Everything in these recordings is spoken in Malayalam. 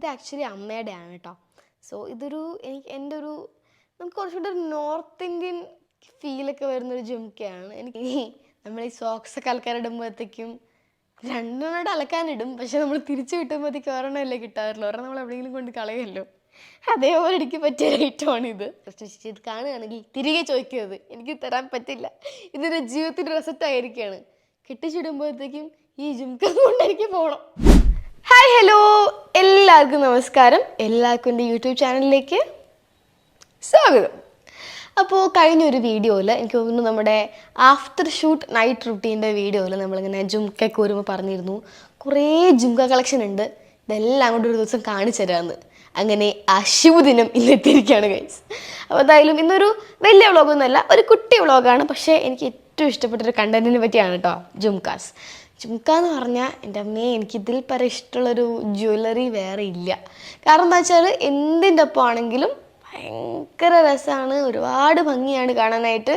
ഇത് ആക്ച്വലി അമ്മയുടെയാണ് കേട്ടോ. സോ ഇതൊരു എനിക്ക് എന്റെ ഒരു നമുക്ക് കുറച്ചുകൂടെ ഒരു നോർത്ത് ഇന്ത്യൻ ഫീലൊക്കെ വരുന്നൊരു ജുംക്കയാണ്. എനിക്ക് നമ്മൾ ഈ സോക്സ് ഒക്കെ ആൾക്കാരിടുമ്പോഴത്തേക്കും രണ്ടെണ്ണോട് അലക്കാനിടും പക്ഷെ നമ്മൾ തിരിച്ചു കിട്ടുമ്പോഴത്തേക്ക് ഒരെണ്ണമല്ലേ കിട്ടാറുള്ളൂ. ഒരെണ്ണം നമ്മൾ എവിടെയെങ്കിലും കൊണ്ട് കളയല്ലോ അതേപോലെ എനിക്ക് പറ്റിയ ഒരു ഐറ്റമാണ് ഇത്. കാണുകയാണെങ്കിൽ തിരികെ ചോദിക്കരുത്. എനിക്ക് തരാൻ പറ്റില്ല. ഇതൊരു ജീവിതത്തിന്റെ റിസൾട്ട് ആയിരിക്കുകയാണ്. കെട്ടിച്ചിടുമ്പോഴത്തേക്കും ഈ ജിംക കൊണ്ട് എനിക്ക് പോകണം ഹായ് ഹലോ എല്ലാവർക്കും നമസ്കാരം. എല്ലാവർക്കും എന്റെ യൂട്യൂബ് ചാനലിലേക്ക് സ്വാഗതം. അപ്പോൾ കഴിഞ്ഞ ഒരു വീഡിയോയിൽ എനിക്ക് തോന്നുന്നു നമ്മുടെ ആഫ്റ്റർ ഷൂട്ട് നൈറ്റ് റുട്ടീന്റെ വീഡിയോയിൽ നമ്മളിങ്ങനെ ജുംക്കൊക്കെ വരുമ്പോൾ പറഞ്ഞിരുന്നു. കുറേ ജുംക കളക്ഷൻ ഉണ്ട്. ഇതെല്ലാം കൊണ്ട് ഒരു ദിവസം കാണിച്ചു തരാമെന്ന് അങ്ങനെ അശുദിനം ഇന്നെത്തിയിരിക്കുകയാണ് ഗൈസ് അപ്പോൾ എന്തായാലും ഇന്നൊരു വലിയ വ്ളോഗൊന്നുമല്ല ഒരു കുട്ടി വ്ളോഗാണ് പക്ഷേ എനിക്ക് ഏറ്റവും ഇഷ്ടപ്പെട്ടൊരു കണ്ടന്റിനെ പറ്റിയാണ് കേട്ടോ ജുംകാസ് ജുംക്ക എന്ന് പറഞ്ഞാൽ എന്റെ അമ്മയെ എനിക്ക് ഇതിൽ പര ഇഷ്ടമുള്ളൊരു ജ്വല്ലറി വേറെ ഇല്ല. കാരണം എന്താ വെച്ചാൽ എന്തിന്റെ ഒപ്പം ആണെങ്കിലും ഭയങ്കര രസമാണ്. ഒരുപാട് ഭംഗിയാണ് കാണാനായിട്ട്.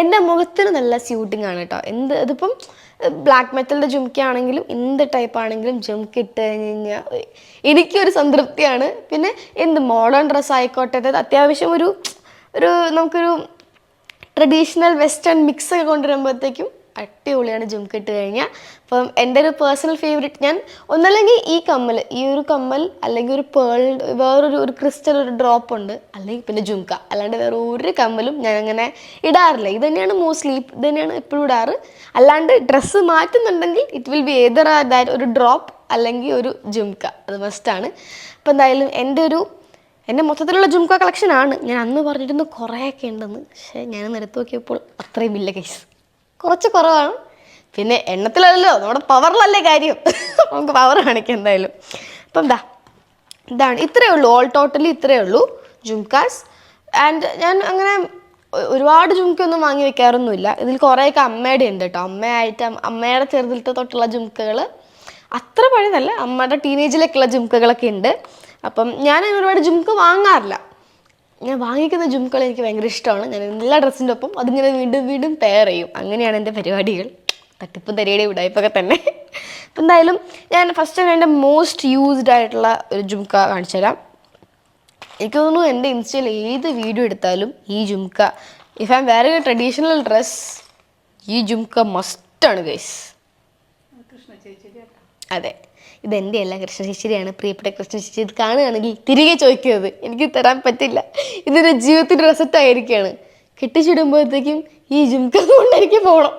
എന്റെ മുഖത്തിന് നല്ല സ്യൂട്ടിങ് ആണ് കേട്ടോ. എന്ത് ഇതിപ്പം ബ്ലാക്ക് മെറ്റലിന്റെ ജുംക്കയാണെങ്കിലും എന്ത് ടൈപ്പ് ആണെങ്കിലും ജുംക്ക ഇട്ട് കഴിഞ്ഞ് കഴിഞ്ഞാൽ എനിക്കൊരു സംതൃപ്തിയാണ്. പിന്നെ എന്ത് മോഡേൺ ഡ്രസ്സ് ആയിക്കോട്ടെ അതായത് അത്യാവശ്യം ഒരു ഒരു നമുക്കൊരു ട്രഡീഷണൽ വെസ്റ്റേൺ മിക്സ് ഒക്കെ കൊണ്ടുവരുമ്പോഴത്തേക്കും അടിപൊളിയാണ് ജുംക്ക് ഇട്ട് കഴിഞ്ഞാൽ അപ്പം എന്റെ ഒരു പേഴ്സണൽ ഫേവറേറ്റ് ഞാൻ ഒന്നല്ലെങ്കിൽ ഈ കമ്മൽ ഈ ഒരു കമ്മൽ അല്ലെങ്കിൽ ഒരു പേൾ വേറൊരു ഒരു ക്രിസ്റ്റൽ ഒരു ഡ്രോപ്പ് ഉണ്ട്. അല്ലെങ്കിൽ പിന്നെ ജുംക്ക അല്ലാണ്ട് വേറെ ഒരു കമ്മലും ഞാൻ അങ്ങനെ ഇടാറില്ല. ഇത് തന്നെയാണ് മോസ്റ്റ്ലി ഇത് തന്നെയാണ് എപ്പോഴും ഇടാറ്. അല്ലാണ്ട് dress മാറ്റുന്നുണ്ടെങ്കിൽ it will be either that ഒരു ഡ്രോപ്പ് അല്ലെങ്കിൽ ഒരു ജുംക്ക അത് മസ്റ്റാണ് അപ്പം എന്തായാലും എന്റെ ഒരു എന്റെ മൊത്തത്തിലുള്ള ജുംക്ക ആണ്. ഞാൻ അന്ന് പറഞ്ഞിരുന്നു കുറേയൊക്കെ ഉണ്ടെന്ന്. പക്ഷേ ഞാൻ നിരത്ത് നോക്കിയപ്പോൾ അത്രയും ഇല്ല കേസ് കുറച്ച് കുറവാണ്. പിന്നെ എണ്ണത്തിലല്ലോ നമ്മുടെ പവറിലല്ലേ കാര്യം. നമുക്ക് പവർ കാണിക്കാം എന്തായാലും. അപ്പം എന്താ ഇതാണ്. ഇത്രയേ ഉള്ളൂ. ഓൾ ടോട്ടലി ഇത്രയേ ഉള്ളൂ. ജുംകാസ് ആൻഡ് ഞാൻ അങ്ങനെ ഒരുപാട് ജുംക്കൊന്നും വാങ്ങി വെക്കാറൊന്നുമില്ല. ഇതിൽ കുറേയൊക്കെ അമ്മയുടെ ഉണ്ട് കേട്ടോ അമ്മയായിട്ട് അമ്മ- അമ്മയുടെ ചെറുതിലത്തെ തൊട്ടുള്ള ജുംക്കകൾ അത്ര പഴയതല്ല. അമ്മയുടെ ടീനേജിലേക്കുള്ള ജുംക്കകളൊക്കെ ഉണ്ട്. അപ്പം ഞാൻ ഒരുപാട് ജുംക്ക് വാങ്ങാറില്ല. ഞാൻ വാങ്ങിക്കുന്ന ജുംക്കൾ എനിക്ക് ഭയങ്കര ഇഷ്ടമാണ്. ഞാൻ എല്ലാ ഡ്രസ്സിന്റെ ഒപ്പം അതിങ്ങനെ വീണ്ടും വീണ്ടും പെയർ ചെയ്യും. അങ്ങനെയാണ് എന്റെ പരിപാടികൾ. തട്ടിപ്പ് തരിയുടെ ഉടായ്പൊക്കെ തന്നെ. അപ്പം എന്തായാലും ഞാൻ ഫസ്റ്റ് ഞാൻ എന്റെ മോസ്റ്റ് യൂസ്ഡ് ആയിട്ടുള്ള ഒരു ജുംക്ക കാണിച്ചു തരാം. എനിക്ക് തോന്നുന്നു എന്റെ ഇൻസ്റ്റയിൽ ഏത് വീഡിയോ എടുത്താലും ഈ ജുംക്ക ഇഫ് ഐ എം വേറെ ഒരു ട്രഡീഷണൽ ഡ്രസ് ഈ ജുംക്ക മസ്റ്റാണ് ഗൈസ് അതെ. ഇതെന്റെ അല്ല കൃഷ്ണ ശിശിരിയാണ് പ്രിയപ്പെട്ട കൃഷ്ണ ശിശിരി ഇത് കാണുകയാണെങ്കിൽ തിരികെ ചോദിക്കുന്നത് എനിക്ക് തരാൻ പറ്റില്ല. ഇതൊരു ജീവിതത്തിന്റെ റെസറ്റ് ആയിരിക്കുകയാണ്. കെട്ടിച്ചിടുമ്പോഴത്തേക്കും ഈ ജുംക കൊണ്ടായിരിക്കും പോകണം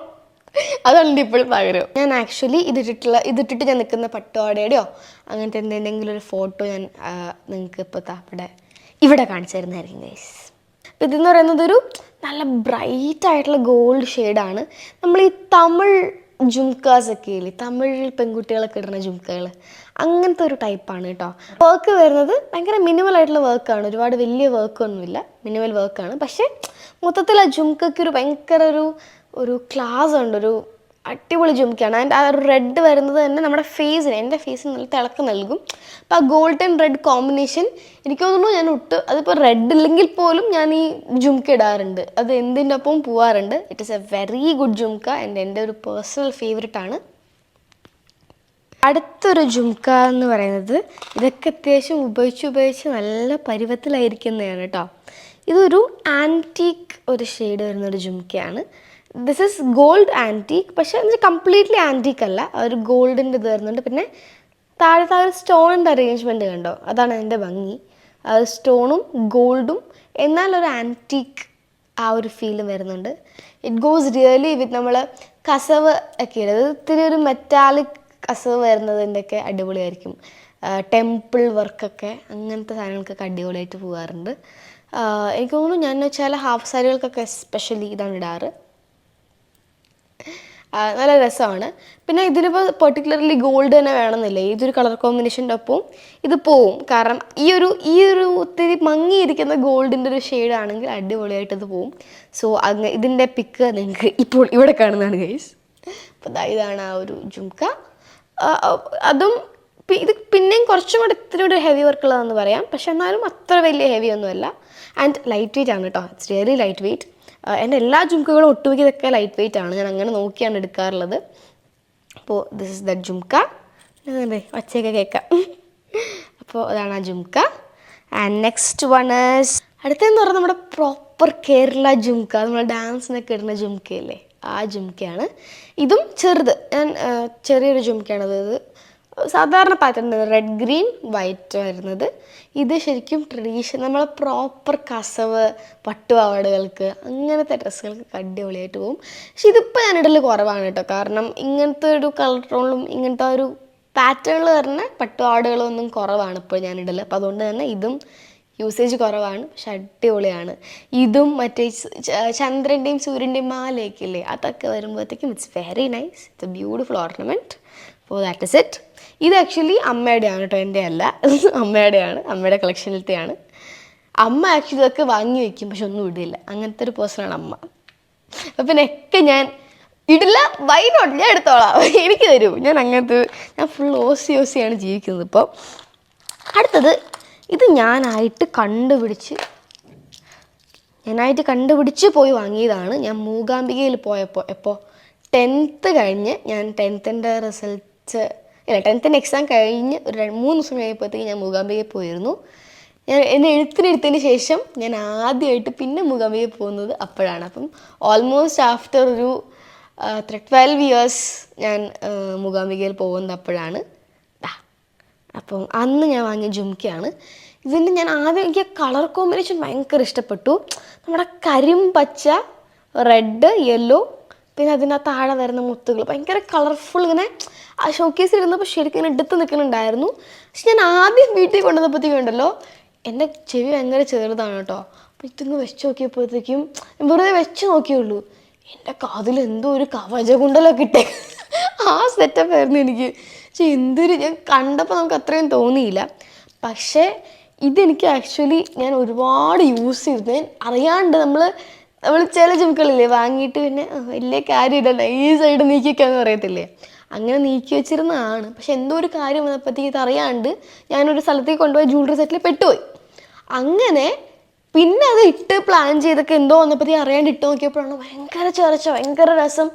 അതുകൊണ്ട് ഇപ്പോഴും ആഗ്രഹം. ഞാൻ ആക്ച്വലി ഇതിട്ടിട്ടുള്ള ഇതിട്ടിട്ട് ഞാൻ നിൽക്കുന്ന പട്ടുവാടയുടെയോ അങ്ങനത്തെ എന്തെങ്കിലും ഒരു ഫോട്ടോ ഞാൻ നിങ്ങൾക്ക് ഇപ്പോൾ താപ്പടെ ഇവിടെ കാണിച്ചു തരുന്നതായിരിക്കും ഗൈസ് ഇതെന്ന് പറയുന്നത് ഒരു നല്ല ബ്രൈറ്റ് ആയിട്ടുള്ള ഗോൾഡ് ഷെയ്ഡാണ് നമ്മൾ ഈ തമിഴ് ജുംക്കാസ് ഒക്കെ ഇല്ലേ തമിഴിൽ പെൺകുട്ടികളൊക്കെ ഇടുന്ന ജുംക്കകൾ അങ്ങനത്തെ ഒരു ടൈപ്പാണ് കേട്ടോ വർക്ക് വരുന്നത് ഭയങ്കര മിനിമൽ ആയിട്ടുള്ള വർക്കാണ് ഒരുപാട് വലിയ വർക്കൊന്നുമില്ല മിനിമൽ വർക്കാണ് പക്ഷേ മൊത്തത്തിൽ ആ ജുംക്കയ്ക്ക് ഒരു ഭയങ്കര ഒരു ഒരു ക്ലാസ് ഉണ്ട്. ഒരു അടിപൊളി ജുംക്കയാണ്. ആൻഡ് ആ റെഡ് വരുന്നത് തന്നെ നമ്മുടെ ഫേസിന് എന്റെ ഫേസിന് നല്ല തിളക്കം നൽകും. അപ്പോൾ ആ ഗോൾഡൻ റെഡ് കോമ്പിനേഷൻ എനിക്ക് തോന്നുന്നു ഞാൻ ഒട്ട് അതിപ്പോൾ റെഡ് ഇല്ലെങ്കിൽ പോലും ഞാൻ ഈ ജുംക്ക ഇടാറുണ്ട്. അത് എന്തിന്റെ ഒപ്പം പോവാറുണ്ട്. It is a very good jhumka and എന്റെ ഒരു പേഴ്സണൽ ഫേവററ്റ് ആണ്. അടുത്തൊരു ജുംക്ക എന്ന് പറയുന്നത് ഇതൊക്കെ അത്യാവശ്യം ഉപയോഗിച്ച് ഉപയോഗിച്ച് നല്ല പരുവത്തിലായിരിക്കുന്നതാണ് കേട്ടോ. ഇതൊരു ആന്റീക്ക് ഒരു ഷെയ്ഡ് വരുന്നൊരു ജുംക്കയാണ്. ദിസ് ഇസ് ഗോൾഡ് ആന്റീക്ക് പക്ഷേ എന്ന് കംപ്ലീറ്റ്ലി ആന്റീക്ക് അല്ല. ഒരു ഗോൾഡിന്റെ ഇത് വരുന്നുണ്ട്. പിന്നെ താഴെ താഴെ സ്റ്റോണിന്റെ അറേഞ്ച്മെന്റ് കണ്ടോ? അതാണ് അതിന്റെ ഭംഗി. സ്റ്റോണും ഗോൾഡും എന്നാൽ ഒരു ആന്റീക്ക് ആ ഒരു ഫീൽ വരുന്നുണ്ട്. ഇറ്റ് ഗോസ് റിയലി വിത്ത് നമ്മൾ കസവ് ഒക്കെ ഇല്ല ഇത്തിരി ഒരു മെറ്റാലിക് കസവ് വരുന്നതിന്റെയൊക്കെ അടിപൊളിയായിരിക്കും. ടെമ്പിൾ വർക്കൊക്കെ അങ്ങനത്തെ സാധനങ്ങൾക്കൊക്കെ അടിപൊളിയായിട്ട് പോകാറുണ്ട്. എനിക്ക് തോന്നുന്നു ഞാൻ വെച്ചാൽ ഹാഫ് സാരികൾക്കൊക്കെ എസ്പെഷ്യലി ഇതാണ് ഇടാറ്. നല്ല രസമാണ്. പിന്നെ ഇതിനിപ്പോൾ പെർട്ടിക്കുലർലി ഗോൾഡ് തന്നെ വേണമെന്നില്ല? ഏതൊരു കളർ കോമ്പിനേഷന്റെ ഒപ്പവും ഇത് പോവും. കാരണം ഈ ഒരു ഈ ഒരു ഒത്തിരി മങ്ങിയിരിക്കുന്ന ഗോൾഡിന്റെ ഒരു ഷെയ്ഡ് ആണെങ്കിൽ അടിപൊളിയായിട്ട് ഇത് പോവും. സോ അങ്ങ് ഇതിന്റെ പിക്ക് നിങ്ങൾക്ക് ഇപ്പോൾ ഇവിടെ കാണുന്നതാണ് ഗൈസ് അപ്പോൾ ഇതാണ് ആ ഒരു ജുംക്ക അതും ഇത് പിന്നെയും കുറച്ചും കൂടെ ഇത്തിരി കൂടെ ഹെവി വർക്കുള്ളതെന്ന് പറയാം. പക്ഷെ എന്നാലും അത്ര വലിയ ഹെവി ഒന്നുമല്ല. ആൻഡ് ലൈറ്റ് വെയിറ്റ് ആണ് കേട്ടോ. ഇറ്റ്സ് റിയലി ലൈറ്റ് വെയിറ്റ് എന്റെ എല്ലാ ജുംക്കകളും ഒട്ടുമിക്ക ഇതൊക്കെ ലൈറ്റ് വെയിറ്റ് ആണ്. ഞാൻ അങ്ങനെ നോക്കിയാണ് എടുക്കാറുള്ളത്. അപ്പോൾ ദിസ് ഇസ് ദ ജുംക്ക. ഒച്ചയൊക്കെ കേൾക്കാം. അപ്പോൾ അതാണ് ആ jhumka. And next one is അടുത്തെന്ന് പറഞ്ഞാൽ നമ്മുടെ പ്രോപ്പർ കേരള ജുംക്ക. നമ്മൾ ഡാൻസിനൊക്കെ ഇടുന്ന ജുംക്കയല്ലേ? ആ ജുംക്കയാണ്. ഇതും ചെറുത്. ഞാൻ ചെറിയൊരു ജുംക്കയാണ്. അതായത് സാധാരണ പാറ്റേൺ റെഡ് ഗ്രീൻ വൈറ്റ് വരുന്നത്. ഇത് ശരിക്കും ട്രഡീഷൻ നമ്മൾ പ്രോപ്പർ കസവ് പട്ടുപാവാടകൾക്ക് അങ്ങനത്തെ ഡ്രസ്സുകൾക്ക് അടിപൊളിയായിട്ട് പോകും പക്ഷെ ഇതിപ്പോൾ ഞാൻ ഇടൽ കുറവാണ് കേട്ടോ. കാരണം ഇങ്ങനത്തെ ഒരു കളർ ടോണിലും ഇങ്ങനത്തെ ഒരു പാറ്റേണിൽ വരുന്ന പട്ടുപാവാടകളൊന്നും കുറവാണ് ഇപ്പോൾ ഞാൻ ഇടൽ അപ്പോൾ അതുകൊണ്ട് തന്നെ ഇതും യൂസേജ് കുറവാണ് പക്ഷെ അടിപൊളിയാണ്. ഇതും മറ്റേ ചന്ദ്രന്റെയും സൂര്യന്റെയും മാലയൊക്കെ ഇല്ലേ? അതൊക്കെ വരുമ്പോഴത്തേക്കും it's very nice it's a beautiful ornament അപ്പോൾ ദാറ്റ് ഇസ് ഇറ്റ് ഇത് ആക്ച്വലി അമ്മയുടെയാണ് കേട്ടോ എന്റെ അല്ല അമ്മയുടെയാണ് അമ്മയുടെ കളക്ഷനിലത്തെയാണ് അമ്മ ആക്ച്വലി ഇതൊക്കെ വാങ്ങി വെക്കും പക്ഷെ ഒന്നും ഇടില്ല. അങ്ങനത്തെ ഒരു പേഴ്സണാണ് അമ്മ. അപ്പം പിന്നെ ഒക്കെ ഞാൻ ഇടില്ല വൈ നോട്ട് ഞാൻ എടുത്തോളാം. എനിക്ക് തരൂ. ഞാൻ അങ്ങനത്തെ ഞാൻ ഫുൾ ഓസി ഓസിയാണ് ജീവിക്കുന്നത് ഇപ്പോൾ അടുത്തത് ഇത് ഞാനായിട്ട് കണ്ടുപിടിച്ച് ഞാനായിട്ട് കണ്ടുപിടിച്ച് പോയി വാങ്ങിയതാണ്. ഞാൻ മൂകാംബികയിൽ പോയപ്പോൾ എപ്പോൾ ടെൻത്ത് കഴിഞ്ഞ് ഞാൻ ടെൻത്തിന്റെ റിസൾട്ട് ഇല്ല ടെൻത്തിന്റെ എക്സാം കഴിഞ്ഞ് ഒരു മൂന്ന് ദിവസം കഴിഞ്ഞപ്പോഴത്തേക്ക് ഞാൻ മൂകാംബികയിൽ പോയിരുന്നു. ഞാൻ എന്നെ എഴുത്തിനെടുത്തതിന് ശേഷം ഞാൻ ആദ്യമായിട്ട് പിന്നെ മൂകാംബികയിൽ പോകുന്നത് അപ്പോഴാണ്. അപ്പം ഓൾമോസ്റ്റ് ആഫ്റ്റർ ഒരു ട്വൽവ് ഇയേഴ്സ് ഞാൻ മൂകാംബികയിൽ പോകുന്നത് അപ്പോഴാണ്. അപ്പം അന്ന് ഞാൻ വാങ്ങിയ ജുംക്കയാണ്. ഇതിന്റെ ഞാൻ ആദ്യം എനിക്ക് കളർ കോമ്പിനേഷൻ ഭയങ്കര ഇഷ്ടപ്പെട്ടു. നമ്മുടെ കരിം പച്ച റെഡ് യെല്ലോ പിന്നെ അതിന്റെ താഴെ വരുന്ന മുത്തുകൾ. ഭയങ്കര കളർഫുൾ ഇങ്ങനെ ആ ഷോക്കേസിൽ ഇരുന്നപ്പോൾ ശരിക്കും ഇങ്ങനെ എടുത്ത് നിൽക്കുന്നുണ്ടായിരുന്നു പക്ഷെ ഞാൻ ആദ്യം വീട്ടിൽ കൊണ്ടുവന്നപ്പോഴത്തേക്കും ഉണ്ടല്ലോ എന്റെ ചെവി ഭയങ്കര ചെറുതാണ് കേട്ടോ. അപ്പോൾ ഇതിങ്ങ് വെച്ച് നോക്കിയപ്പോഴത്തേക്കും വെറുതെ വെച്ച് നോക്കിയുള്ളൂ എന്റെ കാതിൽ എന്തോ ഒരു കവചകുണ്ടലൊക്കെ ഇട്ടേ. ആ സെറ്റപ്പ് ആയിരുന്നു എനിക്ക്. പക്ഷെ എന്തൊരു ഞാൻ കണ്ടപ്പോൾ നമുക്ക് അത്രയും തോന്നിയില്ല. പക്ഷേ ഇതെനിക്ക് ആക്ച്വലി ഞാൻ ഒരുപാട് യൂസ് ചെയ്തു ഞാൻ അറിയാണ്ട് നമ്മൾ നമ്മൾ ചില ജിമുക്കളില്ലേ വാങ്ങിയിട്ട് പിന്നെ വലിയ കാര്യമില്ല നൈസായിട്ട് നീക്കിക്കാന്ന് പറയത്തില്ലേ? അങ്ങനെ നീക്കി വെച്ചിരുന്നതാണ്. പക്ഷെ എന്തോ ഒരു കാര്യം വന്നപ്പോഴത്തേക്ക് ഇത് അറിയാണ്ട് ഞാനൊരു സ്ഥലത്തേക്ക് കൊണ്ടുപോയി ജ്വല്ലറി സെറ്റിൽ പെട്ടുപോയി. അങ്ങനെ പിന്നെ അത് ഇട്ട് പ്ലാൻ ചെയ്തൊക്കെ എന്തോ വന്നപ്പോഴത്തേക്ക് അറിയാണ്ട് ഇട്ട് നോക്കിയപ്പോഴാണ് ഭയങ്കര ചേർച്ച ഭയങ്കര രസം.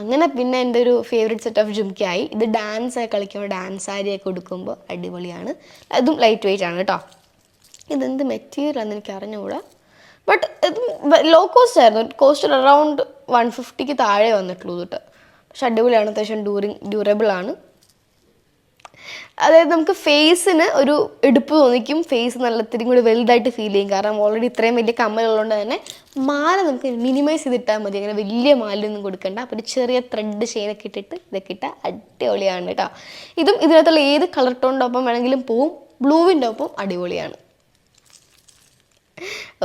അങ്ങനെ പിന്നെ എന്റെ ഒരു ഫേവറേറ്റ് സെറ്റ് ഓഫ് ജുംക്കായി ഇത് ഡാൻസ് ഒക്കെ കളിക്കുമ്പോൾ ഡാൻസ് സാരിയൊക്കെ കൊടുക്കുമ്പോൾ അടിപൊളിയാണ്. അതും ലൈറ്റ് വെയിറ്റ് ആണ് കേട്ടോ ഇതെന്ത് മെറ്റീരിയൽ ആണെന്ന് എനിക്ക് അറിഞ്ഞുകൂടാ ബട്ട് ഇത് ലോ കോസ്റ്റ് ആയിരുന്നു. കോസ്റ്റ് അറൗണ്ട് വൺ ഫിഫ്റ്റിക്ക് താഴെ വന്നിട്ടുള്ളൂ തൊട്ട് പക്ഷെ അടിപൊളിയാണ് അത്യാവശ്യം ഡ്യൂറിങ് ഡ്യൂറബിൾ ആണ്. അതായത് നമുക്ക് ഫേസിന് ഒരു എടുപ്പ് തോന്നിക്കും ഫേസ് നല്ല ഇത്തിരി കൂടി വലുതായിട്ട് ഫീൽ ചെയ്യും. കാരണം ഓൾറെഡി ഇത്രയും വലിയ കമ്മലുള്ളതുകൊണ്ട് തന്നെ മാല നമുക്ക് മിനിമൈസ് ചെയ്തിട്ടാൽ മതി. അങ്ങനെ വലിയ മാലയൊന്നും കൊടുക്കണ്ട. അപ്പോൾ ഒരു ചെറിയ ത്രെഡ് ചെയിനൊക്കെ ഇട്ടിട്ട് ഇതൊക്കെ ഇട്ടാൽ അടിപൊളിയാണ് കേട്ടോ. ഇതും ഇതിനകത്തുള്ള ഏത് കളർ ടോണിന്റെ ഒപ്പം വേണമെങ്കിലും പോവും. ബ്ലൂവിന്റെ ഒപ്പം അടിപൊളിയാണ്.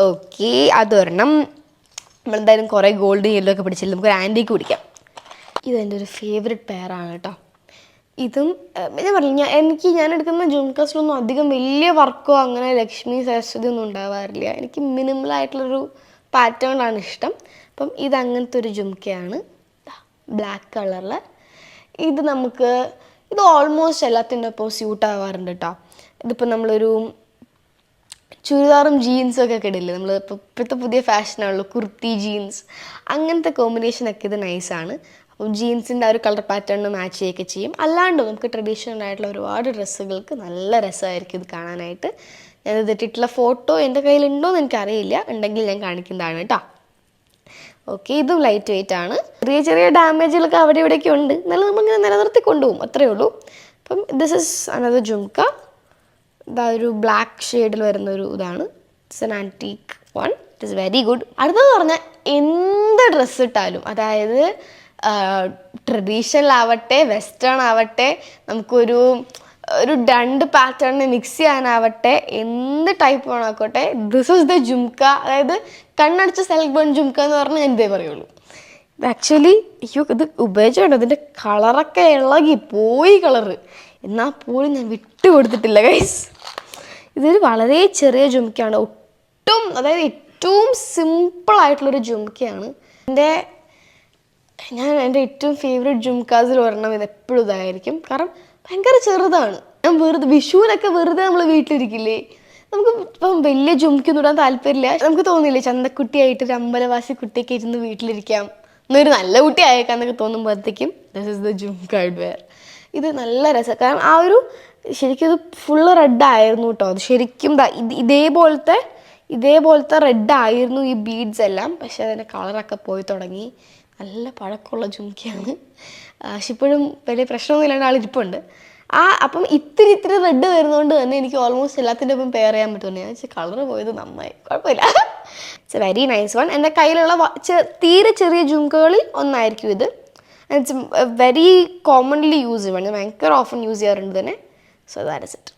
ഓക്കെ അതൊരെണ്ണം നമ്മളെന്തായാലും കുറേ ഗോൾഡ് യെല്ലോ ഒക്കെ പിടിച്ചില്ല നമുക്ക് ഒരു ആന്റിക്ക് പിടിക്കാം. ഇതെന്റെ ഒരു ഫേവററ്റ് പെയറാണ് കേട്ടോ. ഇതും ഇത് ഞാൻ എനിക്ക് ഞാൻ എടുക്കുന്ന ജുംകാസിലൊന്നും അധികം വലിയ വർക്കോ അങ്ങനെ ലക്ഷ്മി സരസ്വതി ഒന്നും ഉണ്ടാവാറില്ല. എനിക്ക് മിനിമൽ ആയിട്ടുള്ളൊരു പാറ്റേണാണ് ഇഷ്ടം. അപ്പം ഇത് അങ്ങനത്തെ ഒരു ജുംക്കയാണ് ബ്ലാക്ക് കളറിൽ ഇത് നമുക്ക് ഇത് ഓൾമോസ്റ്റ് എല്ലാത്തിന്റെ ഒപ്പം സ്യൂട്ട് ആവാറുണ്ട് കേട്ടോ. ഇതിപ്പോൾ നമ്മളൊരു ചുരിദാറും ജീൻസും ഒക്കെ ഇടില്ലേ? നമ്മൾ ഇപ്പോൾ ഇപ്പോഴത്തെ പുതിയ ഫാഷനാണല്ലോ കുർത്തി ജീൻസ് അങ്ങനത്തെ കോമ്പിനേഷനൊക്കെ ഇത് നൈസാണ് ജീൻസിന്റെ ആ ഒരു കളർ പാറ്റേണിന് മാച്ച് ചെയ്യുകയൊക്കെ ചെയ്യും. അല്ലാണ്ട് നമുക്ക് ട്രഡീഷണൽ ആയിട്ടുള്ള ഒരുപാട് ഡ്രസ്സുകൾക്ക് നല്ല രസമായിരിക്കും ഇത് കാണാനായിട്ട്. ഞാനിത് ഇട്ടിട്ടുള്ള ഫോട്ടോ എന്റെ കയ്യിലുണ്ടോ എന്ന് എനിക്കറിയില്ല. ഉണ്ടെങ്കിൽ ഞാൻ കാണിക്കുന്നതാണ് കേട്ടോ. ഓക്കെ ഇതും ലൈറ്റ് വെയിറ്റ് ആണ്. ചെറിയ ചെറിയ ഡാമേജുകളൊക്കെ അവിടെ ഇവിടെയൊക്കെ ഉണ്ട്. എന്നാലും നമ്മളിങ്ങനെ നിലനിർത്തി കൊണ്ടുപോകും. അത്രയേ ഉള്ളൂ. അപ്പം ദിസ് ഇസ് അനദർ ജുംക്ക ഇതാ ഒരു ബ്ലാക്ക് ഷെയ്ഡിൽ വരുന്ന ഒരു ഇതാണ്. It's an antique one it is very good അടുത്തത് പറഞ്ഞാൽ എന്ത് ഡ്രസ്സ് ഇട്ടാലും അതായത് ട്രഡീഷണൽ ആവട്ടെ വെസ്റ്റേൺ ആവട്ടെ നമുക്കൊരു ഒരു രണ്ട് പാറ്റേണിനെ മിക്സ് ചെയ്യാനാവട്ടെ എന്ത് ടൈപ്പ് വേണമാക്കോട്ടെ ദിസ് ഇസ് ദ ജുംക്ക അതായത് കണ്ണടിച്ച സെൽഫ് ബൺ ജുംക്ക എന്ന് പറഞ്ഞാൽ ഞാൻ ഇതേ പറയുള്ളൂ. ഇത് ആക്ച്വലി അയ്യോ ഇത് ഉപയോഗിച്ചുകൊണ്ട് ഇതിന്റെ കളറൊക്കെ ഇളകി പോയി കളറ് എന്നാൽ പോലും ഞാൻ വിട്ടു കൊടുത്തിട്ടില്ല ഗൈസ് ഇതൊരു വളരെ ചെറിയ ജുംക്കയാണ് ഒട്ടും അതായത് ഏറ്റവും സിമ്പിളായിട്ടുള്ളൊരു ജുംക്കയാണ് എന്റെ ഞാൻ എന്റെ ഏറ്റവും ഫേവറേറ്റ് ജുംകാസിൽ ഒരെണ്ണം ഇത് എപ്പോഴും ഇതായിരിക്കും. കാരണം ഭയങ്കര ചെറുതാണ്. ഞാൻ വെറുതെ വിഷുവിനൊക്കെ വെറുതെ നമ്മൾ വീട്ടിലിരിക്കില്ലേ? നമുക്ക് ഇപ്പം വലിയ ജുംക്കൊന്നും ഇടാൻ താല്പര്യമില്ല. നമുക്ക് തോന്നില്ലേ ചന്തക്കുട്ടിയായിട്ട് ഒരു അമ്പലവാസി കുട്ടിയൊക്കെ ഇരുന്ന് വീട്ടിലിരിക്കാം. എന്നൊരു നല്ല കുട്ടി ആയേക്കാന്നൊക്കെ തോന്നുമ്പോഴത്തേക്കും this is the jhumka where ഇത് നല്ല രസം. കാരണം ആ ഒരു ശരിക്കും ഇത് ഫുള്ള് റെഡ് ആയിരുന്നു കേട്ടോ അത് ശരിക്കും ഇതേപോലത്തെ ഇതേപോലത്തെ റെഡ് ആയിരുന്നു ഈ ബീഡ്സ് എല്ലാം. പക്ഷെ അതിന്റെ കളറൊക്കെ പോയി തുടങ്ങി. നല്ല പഴക്കമുള്ള ജുംക്കയാണ് ആ, പക്ഷെ ഇപ്പോഴും വലിയ പ്രശ്നമൊന്നും ഇല്ലാണ്ട് ആളിരിപ്പുണ്ട്. ആ അപ്പം ഇത്തിരി ഇത്തിരി റെഡ് വരുന്നതുകൊണ്ട് തന്നെ എനിക്ക് ഓൾമോസ്റ്റ് എല്ലാത്തിന്റെ ഒപ്പം പെയർ ചെയ്യാൻ പറ്റുന്നു ഞാൻ വെച്ചാൽ കളർ പോയത് നന്നായി. കുഴപ്പമില്ല. ഇറ്റ്സ് വെരി നൈസ് വൺ എന്റെ കയ്യിലുള്ള തീരെ ചെറിയ ജുംക്കകളിൽ ഒന്നായിരിക്കും ഇത്. ഇറ്റ്സ് വെരി കോമൺലി യൂസ് ചെയ്യുവാണ് ഞാൻ ഭയങ്കര ഓഫൺ യൂസ് ചെയ്യാറുണ്ട് തന്നെ. So that is it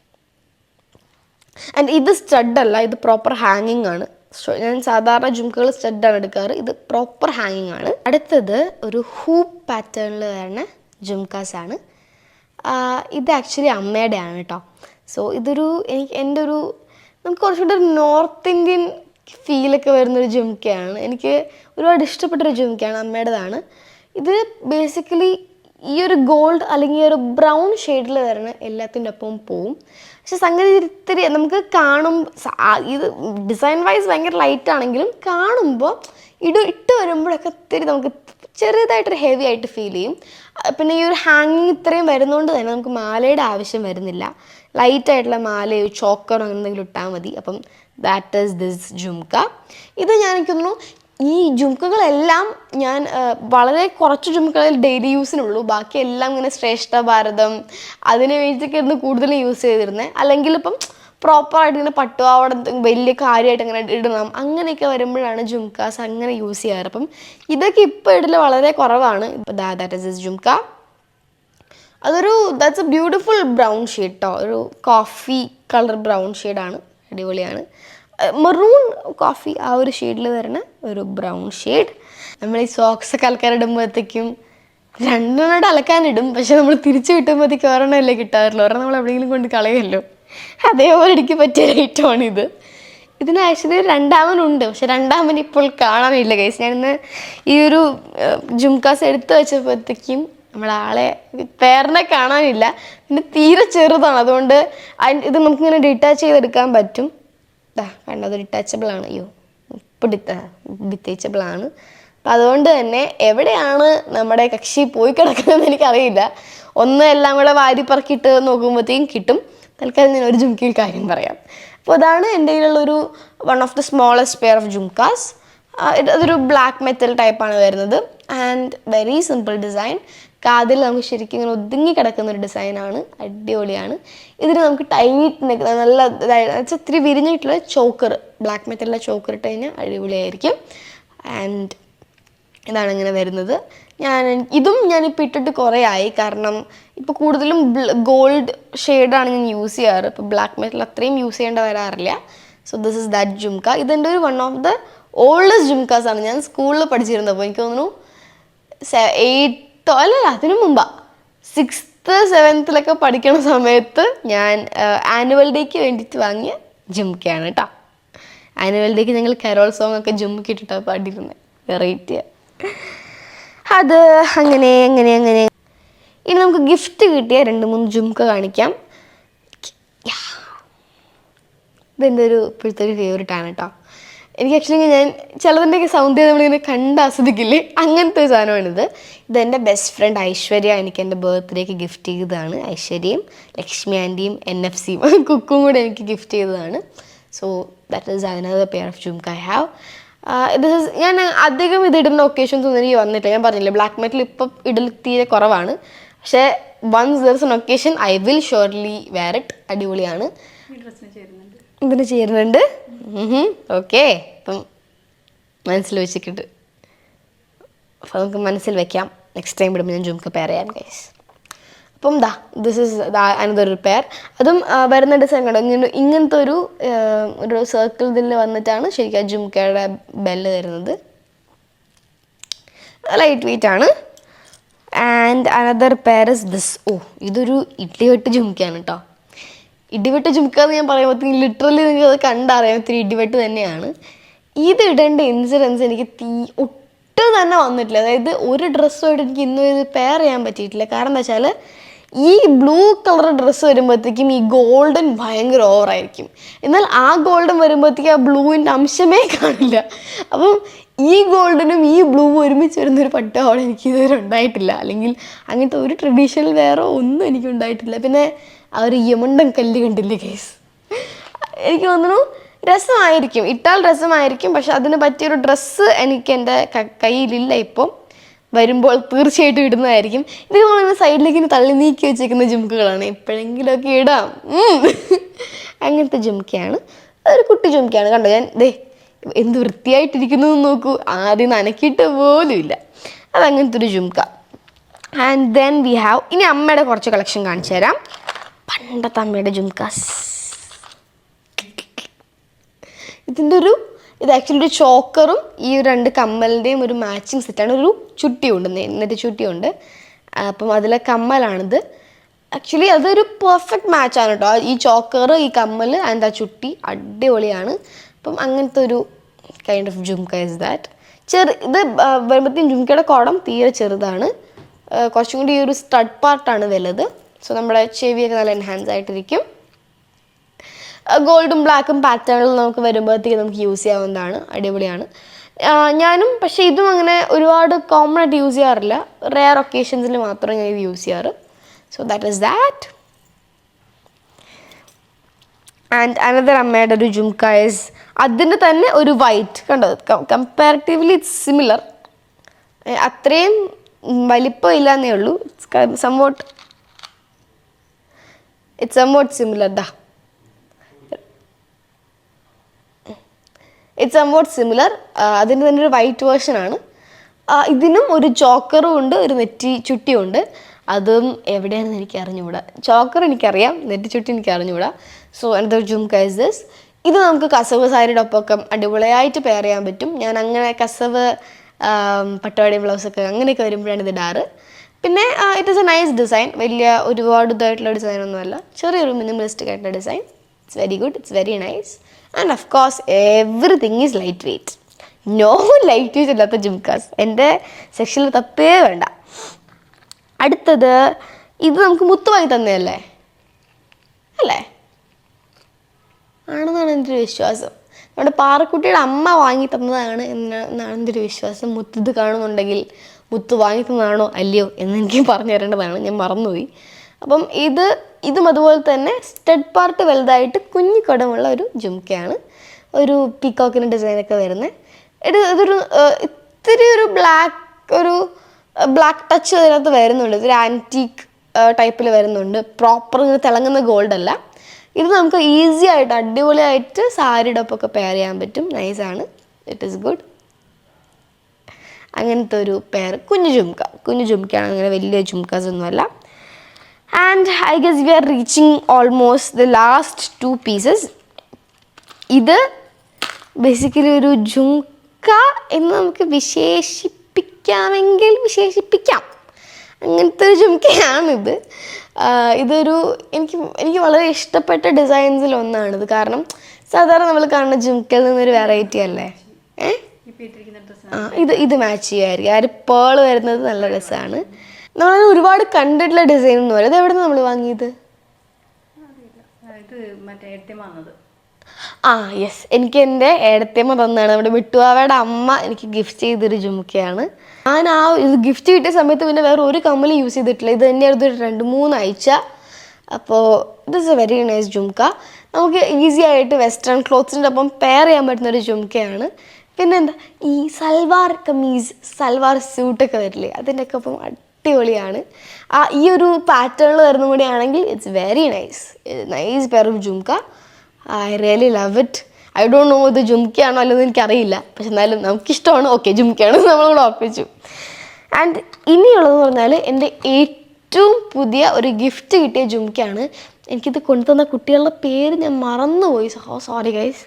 and ഇത് സ്റ്റഡ് അല്ല ഇത് പ്രോപ്പർ ഹാങ്ങിങ് ആണ്. So, ഞാൻ സാധാരണ ജുംക്കകൾ സ്റ്റഡാണ് എടുക്കാറ്. ഇത് പ്രോപ്പർ ഹാങ്ങിങ് ആണ്. അടുത്തത് ഒരു ഹൂപ്പ് പാറ്റേണിൽ വരുന്ന ജുംക്കാസ് ആണ്. ഇത് ആക്ച്വലി അമ്മയുടെ ആണ് കേട്ടോ സോ ഇതൊരു എനിക്ക് എന്റെ ഒരു നമുക്ക് കുറച്ചുകൂടെ ഒരു നോർത്ത് ഇന്ത്യൻ ഫീലൊക്കെ വരുന്നൊരു ജുംക്കയാണ് എനിക്ക് ഒരുപാട് ഇഷ്ടപ്പെട്ടൊരു ജുംക്കയാണ് അമ്മയുടേതാണ്. ഇത് ബേസിക്കലി ഈ ഒരു ഗോൾഡ് അല്ലെങ്കിൽ ഒരു ബ്രൗൺ ഷെയ്ഡിൽ വരുന്ന എല്ലാത്തിന്റെ ഒപ്പം പോവും. പക്ഷെ സംഗതി ഇത്തിരി നമുക്ക് കാണും ഇത് ഡിസൈൻ വൈസ് ഭയങ്കര ലൈറ്റ് ആണെങ്കിലും കാണുമ്പോൾ ഇട ഇട്ട് വരുമ്പോഴൊക്കെ ഇത്തിരി നമുക്ക് ചെറിയതായിട്ടൊരു ഹെവി ആയിട്ട് ഫീൽ ചെയ്യും. പിന്നെ ഈ ഒരു ഹാങ്ങിങ് ഇത്രയും വരുന്നതുകൊണ്ട് തന്നെ നമുക്ക് മാലയുടെ ആവശ്യം വരുന്നില്ല. ലൈറ്റ് ആയിട്ടുള്ള മാലയോ ചോക്കറോ അങ്ങനെ എന്തെങ്കിലും ഇട്ടാൽ മതി. അപ്പം ദാറ്റ് ഈസ് ദിസ് ജുംക ഇത് ഞാൻ എനിക്ക് തോന്നുന്നു ഈ ജുംക്കകളെല്ലാം ഞാൻ വളരെ കുറച്ച് ജുംക്കകളിൽ ഡെയിലി യൂസിനുള്ളൂ ബാക്കി എല്ലാം ഇങ്ങനെ ശ്രേഷ്ഠ ഭാരതം അതിന് വേണ്ടിയിട്ടൊക്കെ ആയിരുന്നു കൂടുതൽ യൂസ് ചെയ്തിരുന്നത് അല്ലെങ്കിൽ ഇപ്പം പ്രോപ്പറായിട്ട് ഇങ്ങനെ പട്ടുപാവട വലിയ കാര്യമായിട്ട് ഇങ്ങനെ ഇടണം. അങ്ങനെയൊക്കെ വരുമ്പോഴാണ് ജുംക്കാസ് അങ്ങനെ യൂസ് ചെയ്യാറ്. അപ്പം ഇതൊക്കെ ഇപ്പോൾ ഇടൽ വളരെ കുറവാണ്. ഇപ്പം ദാറ്റ് ഇസ് ഇസ് ജുംക്ക. അതൊരു that's a beautiful brown shade കേട്ടോ ഒരു കോഫി കളർ ബ്രൗൺ ഷെയ്ഡാണ് അടിപൊളിയാണ്. മെറൂൺ കോഫി ആ ഒരു ഷെയ്ഡിൽ വരുന്ന ഒരു ബ്രൗൺ ഷെയ്ഡ് നമ്മൾ ഈ സോക്സ് ഒക്കെ ആൾക്കാരിടുമ്പോഴത്തേക്കും രണ്ടെണ്ണം അലക്കാനിടും പക്ഷെ നമ്മൾ തിരിച്ചു കിട്ടുമ്പോഴത്തേക്ക് ഒരെണ്ണമല്ലേ കിട്ടാറില്ല ഒരെണ്ണം നമ്മൾ എവിടെയെങ്കിലും കൊണ്ട് കളയല്ലോ അതേപോലെ എനിക്ക് പറ്റിയ ഐറ്റമാണ് ഇത്. ഇതിന് ആക്ച്വലി രണ്ടാമനുണ്ട് പക്ഷെ രണ്ടാമൻ ഇപ്പോൾ കാണാനില്ല കേസ് ഞാനിന്ന് ഈ ഒരു ജുംകാസ് എടുത്തു വെച്ചപ്പോഴത്തേക്കും നമ്മളാളെ പേരനെ കാണാനില്ല. പിന്നെ തീരെ ചെറുതാണ് അതുകൊണ്ട് ഇത് നമുക്കിങ്ങനെ ഡിറ്റാച്ച് ചെയ്തെടുക്കാൻ പറ്റും. ദാ കണ്ടത് ഡിറ്റാച്ചബിൾ ആണ്. അയ്യോ ഇപ്പോൾ ഡിറ്റാച്ചബിൾ ആണ് അപ്പം അതുകൊണ്ട് തന്നെ എവിടെയാണ് നമ്മുടെ കക്ഷി പോയി കിടക്കുന്നതെന്ന് എനിക്കറിയില്ല. ഒന്ന് എല്ലാം കൂടെ പറക്കിട്ട് നോക്കുമ്പോഴത്തേക്കും കിട്ടും. തൽക്കാലം ഞാൻ ഒരു ജുംക്കിയിൽ കാര്യം പറയാം. അപ്പോൾ അതാണ് എന്റെ ഒരു one of the smallest pair of jhumkas. അതൊരു ബ്ലാക്ക് മെറ്റൽ ടൈപ്പാണ് വരുന്നത്. ആൻഡ് വെരി സിമ്പിൾ ഡിസൈൻ കാതിൽ നമുക്ക് ശരിക്കും ഇങ്ങനെ ഒതുങ്ങി കിടക്കുന്ന ഒരു ഡിസൈനാണ്. അടിപൊളിയാണ്. ഇതിന് നമുക്ക് ടൈറ്റ് നല്ല ഇതായത് ഇത്തിരി വിരിഞ്ഞിട്ടുള്ള ചോക്കർ ബ്ലാക്ക് മെറ്റലിലെ ചോക്കർ ഇട്ട് കഴിഞ്ഞാൽ അടിപൊളിയായിരിക്കും. ആൻഡ് ഇതാണ് ഇങ്ങനെ വരുന്നത്. ഞാൻ ഇതും ഞാനിപ്പോൾ ഇട്ടിട്ട് കുറേ ആയി. കാരണം ഇപ്പോൾ കൂടുതലും ഗോൾഡ് ഷെയ്ഡാണ് ഞാൻ യൂസ് ചെയ്യാറ്. ഇപ്പോൾ ബ്ലാക്ക് മെറ്റൽ അത്രയും യൂസ് ചെയ്യേണ്ട വരാറില്ല. So this is that jhumka ഇതെന്റെ ഒരു one of the oldest jhumkas ആണ്. ഞാൻ സ്കൂളിൽ പഠിച്ചിരുന്നപ്പോൾ എനിക്ക് തോന്നുന്നു എയ്ത്തോ അല്ലല്ല അതിനു മുമ്പാ. സിക്സ്ത്ത് സെവൻത്തിലൊക്കെ പഠിക്കണ സമയത്ത് ഞാൻ ആനുവൽ ഡേക്ക് വേണ്ടിയിട്ട് വാങ്ങിയ ജുംക്കയാണ് കേട്ടോ ആനുവൽ ഡേക്ക് ഞങ്ങൾ കരോൾ സോങ് ഒക്കെ ജുംക്ക് ഇട്ടിട്ടാണ് പാടിയിരുന്നത് വെറൈറ്റിയാ അത് അങ്ങനെ അങ്ങനെ അങ്ങനെ. ഇനി നമുക്ക് ഗിഫ്റ്റ് കിട്ടിയ രണ്ട് മൂന്ന് ജുംക്ക കാണിക്കാം. ഇതെന്റെ ഒരു ഇപ്പോഴത്തെ ഒരു ഫേവറേറ്റ് ആണ് കേട്ടോ എനിക്ക് ആക്ച്വലി ഞാൻ ചിലതിന്റെയൊക്കെ സൗന്ദര്യം നമ്മളിങ്ങനെ കണ്ട് ആസ്വദിക്കില്ലേ? അങ്ങനത്തെ ഒരു സാധനമാണിത്. ഇത് എന്റെ ബെസ്റ്റ് ഫ്രണ്ട് ഐശ്വര്യ എനിക്ക് എന്റെ ബർത്ത്ഡേക്ക് ഗിഫ്റ്റ് ചെയ്തതാണ്. ഐശ്വര്യയും ലക്ഷ്മി ആന്റിയും എൻ എഫ് സിയും കുക്കും കൂടെ എനിക്ക് ഗിഫ്റ്റ് ചെയ്തതാണ്. So that is another pair of zoom I have ഇത് ഞാൻ അധികം ഇത് ഇടുന്ന ഒക്കേഷൻസ് ഒന്നും എനിക്ക് വന്നിട്ടില്ല. ഞാൻ പറഞ്ഞില്ല ബ്ലാക്ക് മെറ്റൽ ഇപ്പം ഇടൽ തീരെ കുറവാണ്. പക്ഷേ once there's an occasion I will surely wear it അടിപൊളിയാണ്. ഇതിന് ചേരുന്നുണ്ട്. ഓക്കെ. അപ്പം മനസ്സിൽ വെച്ചിട്ടുണ്ട് അപ്പം നമുക്ക് മനസ്സിൽ വെക്കാം. നെക്സ്റ്റ് ടൈം ഇടുമ്പോൾ ഞാൻ ജുംക്ക പെയർ ചെയ്യാം ഗൈസ് അപ്പം ദാ ദിസ് ഇസ് അനദർ റിപ്പയർ അതും വരുന്ന ഡിസൈൻ കണ്ടോ? ഇങ്ങനെ ഇങ്ങനത്തെ ഒരു ഒരു സർക്കിൾ ഇതിൽ വന്നിട്ടാണ് ശരിക്കും ജുംക്കയുടെ ബെല്ല് തരുന്നത് ലൈറ്റ് വെയിറ്റ് ആണ്. And another pair is this ഓ ഇതൊരു ഇടിവെട്ട് ജുംക്കയാണ് കേട്ടോ ഇടിവെട്ട് ജുംക്ക എന്ന് ഞാൻ പറയുമ്പോഴത്തേക്കും ലിറ്ററലി നിങ്ങൾക്ക് അത് കണ്ടറിയാം. ഇത്തിരി ഇടിവെട്ട് തന്നെയാണ്. ഇത് ഇടേണ്ട ഇൻസിഡൻസ് എനിക്ക് തീ ഒട്ടും തന്നെ വന്നിട്ടില്ല. അതായത് ഒരു ഡ്രസ്സുമായിട്ട് എനിക്ക് ഇന്നും ഇത് പെയർ ചെയ്യാൻ പറ്റിയിട്ടില്ല. കാരണം എന്താ വെച്ചാൽ ഈ ബ്ലൂ കളർ ഡ്രസ്സ് വരുമ്പോഴത്തേക്കും ഈ ഗോൾഡൻ ഭയങ്കര ഓവറായിരിക്കും എന്നാൽ ആ ഗോൾഡൻ വരുമ്പോഴത്തേക്കും ആ ബ്ലൂവിന്റെ അംശമേ കാണില്ല. അപ്പം ഈ ഗോൾഡനും ഈ ബ്ലൂ ഒരുമിച്ച് വരുന്നൊരു പട്ടമാണ് എനിക്ക് ഇതുവരെ ഉണ്ടായിട്ടില്ല. അല്ലെങ്കിൽ അങ്ങനത്തെ ഒരു ട്രഡീഷണൽ വേറെ ഒന്നും എനിക്ക് ഉണ്ടായിട്ടില്ല. പിന്നെ ആ ഒരു യമണ്ടൻ കല്ല് കണ്ടില്ലേ കേസ് എനിക്ക് തോന്നുന്നു രസമായിരിക്കും. ഇട്ടാൽ രസമായിരിക്കും. പക്ഷെ അതിന് പറ്റിയൊരു ഡ്രസ്സ് എനിക്ക് എന്റെ കയ്യിലില്ല ഇപ്പം. വരുമ്പോൾ തീർച്ചയായിട്ടും ഇടുന്നതായിരിക്കും. ഇത് നമ്മൾ സൈഡിലേക്ക് തള്ളി നീക്കി വെച്ചേക്കുന്ന ജുംക്കുകളാണ്. എപ്പോഴെങ്കിലുമൊക്കെ ഇടാം. അങ്ങനത്തെ ജുംക്കയാണ്. ഒരു കുട്ടി ജുംക്കയാണ്. കണ്ടോ ഞാൻ? ദേ എന്ത് വൃത്തിയായിട്ടിരിക്കുന്നു എന്ന് നോക്കൂ. ആദ്യം പോലും ഇല്ല. അതങ്ങനത്തെ ഒരു jhumka. And then we have ഇനി അമ്മയുടെ കുറച്ച് കളക്ഷൻ കാണിച്ചു തരാം. പണ്ടത്തെ അമ്മയുടെ ജുംകാസ്. ഇതിന്റെ ഒരു ഇത് ആക്ച്വലി ഒരു ചോക്കറും ഈ രണ്ട് കമ്മലിന്റെയും ഒരു മാച്ചിങ് സെറ്റാണ് ഒരു ചുട്ടിയുണ്ട് നെറ്റ് ചുട്ടിയുണ്ട്. അപ്പം അതിലെ കമ്മലാണിത്. ആക്ച്വലി അതൊരു പെർഫെക്റ്റ് മാച്ചാണ് കേട്ടോ ഈ ചോക്കർ ഈ കമ്മൽ ആൻഡ് ആ ചുട്ടി അടിപൊളിയാണ്. അപ്പം അങ്ങനത്തെ ഒരു kind of jhumka is that ചെറു ഇത് വരുമ്പോഴത്തേക്കും ജുംകയുടെ കുടം തീരെ ചെറുതാണ്. കുറച്ചും കൂടി ഈ ഒരു സ്റ്റഡ് പാർട്ടാണ് വലുത്. സോ നമ്മുടെ ചെവിയൊക്കെ നല്ല എൻഹാൻസ് ആയിട്ടിരിക്കും. ഗോൾഡും ബ്ലാക്കും പാറ്റേണിൽ നമുക്ക് വരുമ്പോഴത്തേക്ക് നമുക്ക് യൂസ് ചെയ്യാവുന്നതാണ്. അടിപൊളിയാണ്. ആ, ഞാനും പക്ഷേ ഇതും അങ്ങനെ ഒരുപാട് കോമൺ ആയിട്ട് യൂസ് ചെയ്യാറില്ല. റെയർ ഒക്കേഷൻസിൽ മാത്രമേ ഞാൻ ഇത് യൂസ് ചെയ്യാറ്. So that is that and another അമ്മയുടെ ഒരു ജുംക്ക ഇസ് അതിന് തന്നെ ഒരു വൈറ്റ് കണ്ടോ? കമ്പാരിറ്റീവ്ലി ഇറ്റ്സ് സിമിലർ അത്രയും വലിപ്പം ഇല്ലാന്നേ ഉള്ളൂ. Somewhat it's somewhat similar da. It's somewhat similar അതിന്റെ തന്നെ ഒരു വൈറ്റ് വേർഷനാണ് ഇതിനും ഒരു ചോക്കറും ഉണ്ട് ഒരു നെറ്റി ചുട്ടിയും ഉണ്ട് അതും എവിടെയാണെന്ന് എനിക്ക് അറിഞ്ഞുകൂടാ. ചോക്കർ എനിക്കറിയാം നെറ്റി ചുട്ടി എനിക്ക് അറിഞ്ഞുകൂടാ. സോ ജുംക ഇസ് ദിസ് ഇത് നമുക്ക് കസവ് സാരിയുടെ ഒപ്പമൊക്കെ അടിപൊളിയായിട്ട് പെയർ ചെയ്യാൻ പറ്റും. ഞാൻ അങ്ങനെ കസവ് പട്ടുപാടി ബ്ലൗസൊക്കെ അങ്ങനെയൊക്കെ വരുമ്പോഴാണ് ഇത് ഇടാറ്. പിന്നെ it is a nice design വലിയ ഒരുപാട് ഇതായിട്ടുള്ള ഡിസൈൻ ഒന്നുമല്ല. ചെറിയൊരു മിനിമലിസ്റ്റിക് ആയിട്ടുള്ള design it's very good it's very nice and of course everything is light weight no light weight ഇല്ലാത്ത ജിംകാസ് എന്റെ സെക്ഷനിൽ തപ്പേ വേണ്ട. അടുത്തത് ഇത് നമുക്ക് മുത്തുവായി തന്നെയല്ലേ? അല്ലേ? ആണെന്നാണ് എന്റെ ഒരു വിശ്വാസം. നമ്മുടെ പാറക്കുട്ടിയുടെ അമ്മ വാങ്ങി തന്നതാണ് എന്നാ- എന്നാണ് എന്റെ ഒരു വിശ്വാസം. മുത്തത് കാണുന്നുണ്ടെങ്കിൽ മുത്ത് വാങ്ങിക്കുന്നതാണോ അല്ലയോ എന്ന് എനിക്ക് പറഞ്ഞു തരേണ്ടതാണ്. ഞാൻ മറന്നുപോയി. അപ്പം ഇത് ഇതും അതുപോലെ തന്നെ സ്റ്റഡ് പാർട്ട് വലുതായിട്ട് കുഞ്ഞു കുടമുള്ള ഒരു ജുംക്കയാണ് ഒരു പീക്കോക്കിന്റെ ഡിസൈനൊക്കെ വരുന്നത് ഇത് ഇതൊരു ഇത്തിരി ഒരു ബ്ലാക്ക് ഒരു ബ്ലാക്ക് ടച്ച് അതിനകത്ത് വരുന്നുണ്ട്. ഇതൊരു ആന്റീക്ക് ടൈപ്പിൽ വരുന്നുണ്ട്. പ്രോപ്പർ തിളങ്ങുന്ന ഗോൾഡ് അല്ല. ഇത് നമുക്ക് ഈസി ആയിട്ട് അടിപൊളിയായിട്ട് സാരിയുടെ ഒപ്പമൊക്കെ പെയർ ചെയ്യാൻ പറ്റും. നൈസാണ് ഇറ്റ് ഈസ് ഗുഡ് അങ്ങനത്തെ ഒരു പെയർ കുഞ്ഞു ജുംക. കുഞ്ഞു ജുംക്കയാണ് അങ്ങനെ വലിയ ജുംക്കാസ് ഒന്നുമല്ല and I guess we are reaching almost the last two pieces ഇത് ബേസിക്കലി ഒരു ജുംക്ക എന്ന് നമുക്ക് വിശേഷിപ്പിക്കാമെങ്കിൽ വിശേഷിപ്പിക്കാം. അങ്ങനത്തെ ഒരു ജുംക്കയാണിത് ഇതൊരു എനിക്ക് എനിക്ക് വളരെ ഇഷ്ടപ്പെട്ട ഡിസൈൻസിൽ ഒന്നാണിത്. കാരണം സാധാരണ നമ്മൾ കാണുന്ന ജുംക്കയിൽ നിന്നൊരു വെറൈറ്റി അല്ലേ? ഏ ആ ഇത് ഇത് മാച്ച് ചെയ്യുമായിരിക്കും ആ ഒരു പേൾ വരുന്നത് നല്ല രസമാണ് നമ്മൾ ഒരുപാട് കണ്ടിട്ടുള്ള ഡിസൈൻ എന്ന് പറയുന്നത് എവിടെ നിന്ന് നമ്മൾ വാങ്ങിയത്? ആ യെസ് എനിക്ക് എന്റെ ഏടത്തേമ്മ തന്നാണ്. നമ്മുടെ മിട്ടുവാവയുടെ അമ്മ എനിക്ക് ഗിഫ്റ്റ് ചെയ്തൊരു ജുമുക്കയാണ്. ഞാൻ ആ ഇത് ഗിഫ്റ്റ് കിട്ടിയ സമയത്ത് പിന്നെ വേറെ ഒരു കമ്മൽ യൂസ് ചെയ്തിട്ടില്ല. ഇത് തന്നെയായിരുന്നു ഒരു രണ്ട് മൂന്ന് ആഴ്ച. അപ്പോൾ this a very nice jhumka നമുക്ക് ഈസി ആയിട്ട് വെസ്റ്റേൺ ക്ലോത്ത്സിന്റെ ഒപ്പം പെയർ ചെയ്യാൻ പറ്റുന്ന ഒരു ജുംക്കയാണ് പിന്നെ എന്താ ഈ സൽവാർ കമീസ് സൽവാർ സ്യൂട്ടൊക്കെ വരില്ലേ അതിന്റെയൊക്കെ ഒപ്പം അടിപൊളിയാണ്. ആ ഈ ഒരു പാറ്റേണിൽ വരുന്ന കൂടി ആണെങ്കിൽ it's very nice nice pair of jhumka I really love it I don't know ഇത് ജുംക്കയാണോ അല്ലെന്ന് എനിക്കറിയില്ല. പക്ഷെ എന്നാലും നമുക്കിഷ്ടമാണ്. ഓക്കെ ജുംക്കയാണ് നമ്മളിവിടെ ഉറപ്പിച്ചു. ആൻഡ് ഇനിയുള്ളതെന്ന് പറഞ്ഞാൽ എന്റെ ഏറ്റവും പുതിയ ഒരു ഗിഫ്റ്റ് കിട്ടിയ ജുംക്കയാണ് എനിക്കിത് കൊണ്ടുതന്ന കുട്ടികളുടെ പേര് ഞാൻ മറന്നുപോയി. സോ സോറി ഗൈസ്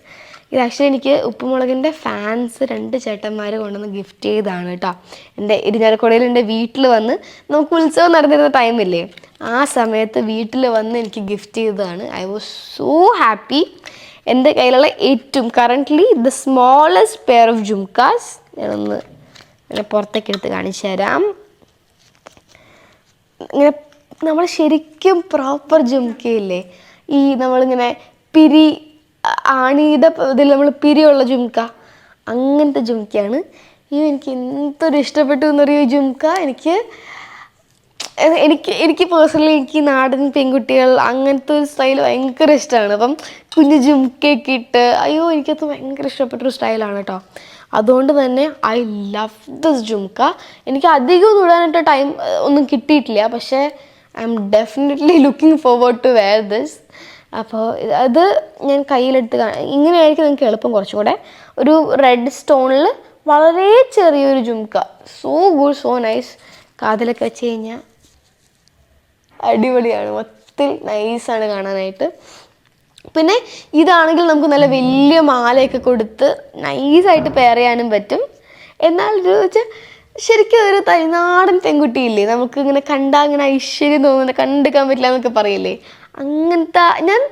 ഇത് ആക്ച്വലി എനിക്ക് ഉപ്പുമുളകിന്റെ ഫാൻസ് രണ്ട് ചേട്ടന്മാർ കൊണ്ടുവന്ന് ഗിഫ്റ്റ് ചെയ്തതാണ് കേട്ടോ. എന്റെ ഇരിഞ്ഞാലക്കുടയിൽ എന്റെ വീട്ടിൽ വന്ന് നമുക്ക് ഉത്സവം നടന്നിരുന്ന ടൈമില്ലേ ആ സമയത്ത് വീട്ടിൽ വന്ന് എനിക്ക് ഗിഫ്റ്റ് ചെയ്തതാണ്. ഐ വാസ് സോ ഹാപ്പി എന്റെ കയ്യിലുള്ള ഏറ്റവും currently the smallest pair of jhumkas ഞാനൊന്ന് ഇങ്ങനെ പുറത്തേക്ക് എടുത്ത് കാണിച്ചു തരാം. ഇങ്ങനെ നമ്മൾ ശരിക്കും പ്രോപ്പർ ജുംക്കയില്ലേ ഈ നമ്മളിങ്ങനെ പിരി ആണിയുടെ ഇതിൽ നമ്മൾ പിരിയുള്ള ജുംക്ക അങ്ങനത്തെ ജുംക്കയാണ് ഈ എനിക്ക് എന്തൊരു ഇഷ്ടപ്പെട്ടു എന്നറിയോ ജുംക്ക എനിക്ക് എനിക്ക് എനിക്ക് പേഴ്സണലി എനിക്ക് നാടൻ പെൺകുട്ടികൾ അങ്ങനത്തെ ഒരു സ്റ്റൈൽ ഭയങ്കര ഇഷ്ടമാണ്. അപ്പം കുഞ്ഞു ജുംക്കയൊക്കെ ഇട്ട് അയ്യോ എനിക്കത് ഭയങ്കര ഇഷ്ടപ്പെട്ടൊരു സ്റ്റൈലാണ് കേട്ടോ അതുകൊണ്ട് തന്നെ ഐ ലവ് ദിസ് ജുംക്ക എനിക്ക് അധികം ഇടാനായിട്ട് ടൈം ഒന്നും കിട്ടിയിട്ടില്ല. പക്ഷേ I'm definitely looking forward to wear this അപ്പോൾ അത് ഞാൻ കയ്യിലെടുത്ത് ഇങ്ങനെയായിരിക്കും നിങ്ങൾക്ക് എളുപ്പം കുറച്ചും കൂടെ. ഒരു റെഡ് സ്റ്റോണിൽ വളരെ ചെറിയൊരു jhumka so good so nice കാതിലൊക്കെ വെച്ച് കഴിഞ്ഞാൽ അടിപൊളിയാണ്. മൊത്തത്തിൽ നൈസാണ് കാണാനായിട്ട്. പിന്നെ ഇതാണെങ്കിൽ നമുക്ക് നല്ല വലിയ മാലയൊക്കെ കൊടുത്ത് നൈസായിട്ട് പെയർ ചെയ്യാനും പറ്റും. എന്നാൽ ഒരു വെച്ചാൽ ശരിക്കും ഒരു തനിനാടൻ പെൺകുട്ടിയില്ലേ നമുക്ക് ഇങ്ങനെ കണ്ടാൽ ഇങ്ങനെ ഐശ്വര്യം തോന്നുന്നത് കണ്ടെടുക്കാൻ പറ്റില്ല എന്നൊക്കെ പറയില്ലേ? അങ്ങനത്തെ ഞാൻ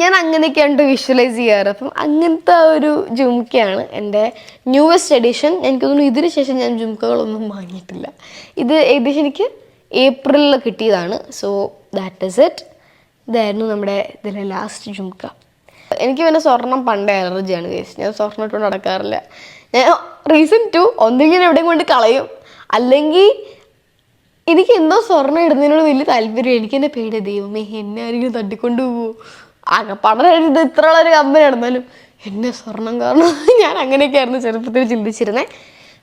ഞാൻ അങ്ങനെയൊക്കെയാണ് വിഷ്വലൈസ് ചെയ്യാറ്. അപ്പം അങ്ങനത്തെ ഒരു ജുംക്കയാണ് എന്റെ ന്യൂവസ്റ്റ് എഡിഷൻ എനിക്ക് തോന്നുന്നു ഇതിന് ശേഷം ഞാൻ ജുംക്കകളൊന്നും വാങ്ങിയിട്ടില്ല. ഇത് ഏകദേശം എനിക്ക് ഏപ്രിലിൽ കിട്ടിയതാണ്. സോ ദാറ്റ് ഇസ് ഇറ്റ് ഇതായിരുന്നു നമ്മുടെ ഇതിലെ ലാസ്റ്റ് ജുംക്ക. എനിക്ക് പിന്നെ സ്വർണം പണ്ട് അലർജിയാണ് കേസ് ഞാൻ സ്വർണം ഇട്ടുകൊണ്ട് നടക്കാറില്ല. ഞാൻ റീസൺ ടു ഒന്നുകിൽ എവിടെയും കൊണ്ട് കളയും. അല്ലെങ്കിൽ എനിക്ക് എന്തോ സ്വർണം ഇടുന്നതിനോട് വലിയ താല്പര്യം. എനിക്ക് എന്നെ പേടിയ ദൈവമേ എന്നെ ആരെങ്കിലും തട്ടിക്കൊണ്ട് പോകുമോ ആകെ പണം ഇത് ഇത്ര ഒരു കമ്പനി നടന്നാലും എന്നെ സ്വർണം കാരണം ഞാൻ അങ്ങനെയൊക്കെയായിരുന്നു ചെറുപ്പത്തിൽ ചിന്തിച്ചിരുന്നത്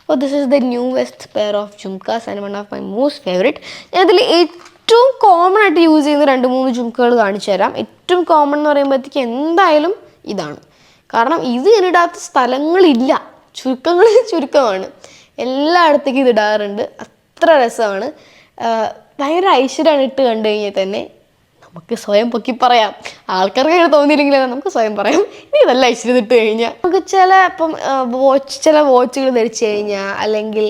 അപ്പോൾ this is the newest pair of jhumkas and one of my most favourite ഞാൻ അതിൽ ഏറ്റവും കോമൺ ആയിട്ട് യൂസ് ചെയ്യുന്ന രണ്ട് മൂന്ന് ജുംക്കകൾ കാണിച്ചു തരാം. ഏറ്റവും കോമൺ എന്ന് പറയുമ്പോഴത്തേക്ക് എന്തായാലും ഇതാണ്. കാരണം ഇത് ഞാനിടാത്ത സ്ഥലങ്ങളില്ല. ചുരുക്കങ്ങൾ ചുരുക്കമാണ്. എല്ലായിടത്തേക്കും ഇത് ഇടാറുണ്ട്. അത്ര രസമാണ്. ഭയങ്കര ഐശ്വര്യമാണ് ഇട്ട് കണ്ടു കഴിഞ്ഞാൽ തന്നെ നമുക്ക് സ്വയം പൊക്കി പറയാം. ആൾക്കാർക്ക് തോന്നിയില്ലെങ്കിലും നമുക്ക് സ്വയം പറയാം. ഇനി നല്ല ഐശ്വര്യം ഇട്ട് കഴിഞ്ഞാൽ നമുക്ക് ചില ഇപ്പം വാച്ച് ചില വാച്ചുകൾ ധരിച്ചു കഴിഞ്ഞാൽ അല്ലെങ്കിൽ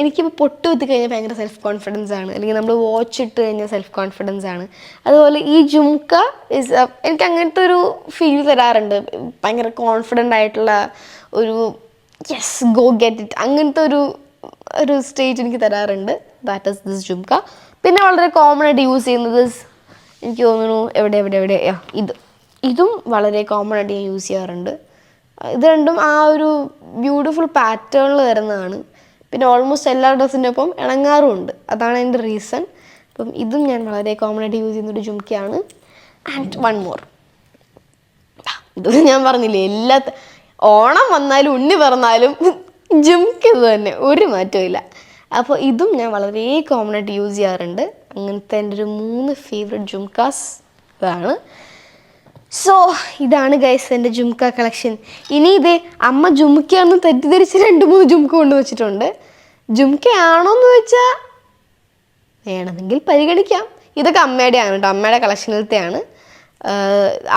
എനിക്കിപ്പോൾ പൊട്ട് കുത്തി കഴിഞ്ഞാൽ ഭയങ്കര സെൽഫ് കോൺഫിഡൻസ് ആണ്. അല്ലെങ്കിൽ നമ്മൾ വാച്ച് ഇട്ട് കഴിഞ്ഞാൽ സെൽഫ് കോൺഫിഡൻസ് ആണ്. അതുപോലെ ഈ ജുംക്ക ഇസ് എനിക്ക് അങ്ങനത്തെ ഒരു ഫീൽ തരാറുണ്ട്. ഭയങ്കര കോൺഫിഡന്റ് ആയിട്ടുള്ള ഒരു യെസ് ഗോ ഗെറ്റ് ഇറ്റ് അങ്ങനത്തെ ഒരു ഒരു സ്റ്റേജ് എനിക്ക് തരാറുണ്ട്. ദാറ്റ് ഇസ് ദിസ് ജുംക പിന്നെ വളരെ കോമൺ ആയിട്ട് യൂസ് ചെയ്യുന്നത് എനിക്ക് തോന്നുന്നു എവിടെ എവിടെ എവിടെ ഇത്. ഇതും വളരെ കോമൺ ആയിട്ട് ഞാൻ യൂസ് ചെയ്യാറുണ്ട്. ഇത് രണ്ടും ആ ഒരു ബ്യൂട്ടിഫുൾ പാറ്റേണിൽ വരുന്നതാണ്. പിന്നെ ഓൾമോസ്റ്റ് എല്ലാ ഡ്രസ്സിന്റെ ഒപ്പം ഇണങ്ങാറുമുണ്ട് അതാണ് അതിന്റെ റീസൺ അപ്പം ഇതും ഞാൻ വളരെ കോമൺ ആയിട്ട് യൂസ് ചെയ്യുന്ന ഒരു ജുംക്കയാണ്. ആൻഡ് വൺ മോർ ഇതൊന്നും ഞാൻ പറഞ്ഞില്ലേ? എല്ലാ ഓണം വന്നാലും ഉണ്ണി പറഞ്ഞാലും ജുംക്ക് ഇത് തന്നെ. ഒരു മാറ്റവും അപ്പോൾ ഇതും ഞാൻ വളരെ കോമൺ ആയിട്ട് യൂസ് ചെയ്യാറുണ്ട്. അങ്ങനത്തെ എന്റെ ഒരു മൂന്ന് ഫേവറേറ്റ് ജുംകാസ് ഇതാണ്. സോ ഇതാണ് ഗൈസ് എന്റെ ജുംക കളക്ഷൻ ഇനി ഇതേ അമ്മ ജുംക്കയാണെന്ന് തെറ്റിദ്ധരിച്ച് രണ്ട് മൂന്ന് ജുംക്ക കൊണ്ടു വെച്ചിട്ടുണ്ട്. ജുംക്കയാണോ എന്ന് വെച്ചാൽ വേണമെങ്കിൽ പരിഗണിക്കാം. ഇതൊക്കെ അമ്മയുടെയാണ് കേട്ടോ. അമ്മയുടെ കളക്ഷനിലത്തെയാണ്